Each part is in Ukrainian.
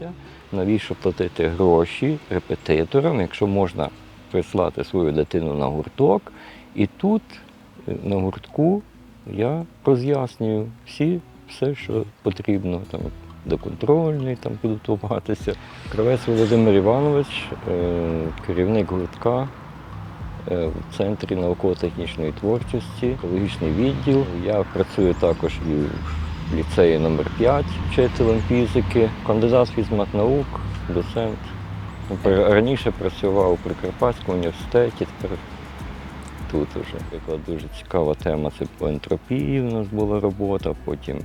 вчитися, навіщо платити гроші репетиторам, якщо можна прислати свою дитину на гурток. І тут, е, на гуртку, я роз'яснюю всі, все, що потрібно там, до контрольної там, підготуватися. Кравець Володимир Іванович, е, керівник гуртка е, в Центрі науково-технічної творчості, екологічний відділ. Я працюю також і в ліцеї номер 5 вчителем фізики, кандидат фізматнаук, доцент. Ну, Раніше працював у Прикарпатському університеті, тепер тут уже. Наприклад, дуже цікава тема це по ентропії. У нас була робота, потім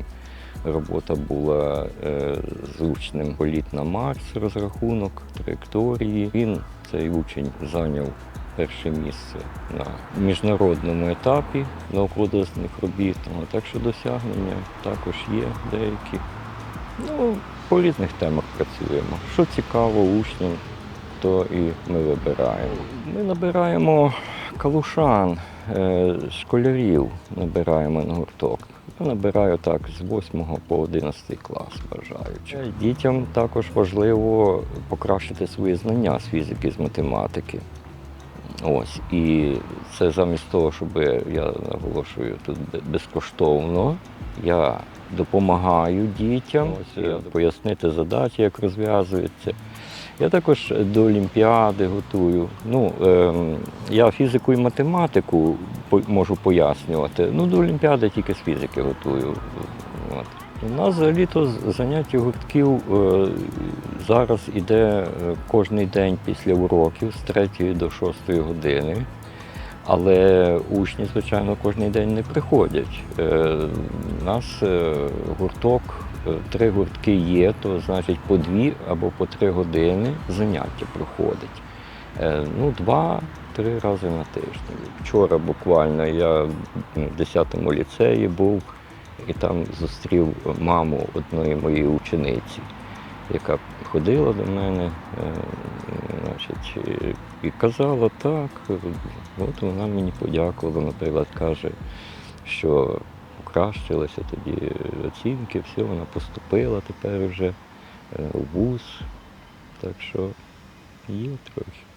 робота була е, з учнем політ на Марс, розрахунок траєкторії. Він, цей учень, зайняв перше місце на міжнародному етапі науково-дослідних робіт. Ну, так що досягнення також є деякі. Ну, по різних темах працюємо. Що цікаво учням, то і ми вибираємо. Ми набираємо калушан, е, школярів набираємо на гурток. Я набираю так з 8 по 11 клас бажаючих. Дітям також важливо покращити свої знання з фізики, з математики. Ось, і це замість того, щоб я наголошую тут безкоштовно, я допомагаю дітям ось, е, пояснити задачі, як розв'язуються. Я також до Олімпіади готую. Ну, ем, я фізику і математику можу пояснювати. Ну, до Олімпіади тільки з фізики готую. От. У нас взагалі-то заняття гуртків е, зараз іде е, кожний день після уроків з 3 до 6 години. Але учні, звичайно, кожен день не приходять. У нас е, гурток, е, три гуртки є, то значить по дві або по три години заняття проходить. Ну, два-три рази на тиждень. Вчора буквально я в 10-му ліцеї був і там зустрів маму одної моєї учениці, яка ходила до мене, е, значить, е, і казала так. От вона мені подякувала, наприклад, каже, що покращилися тоді оцінки, все, вона поступила тепер вже е, у вуз. Так що є трохи.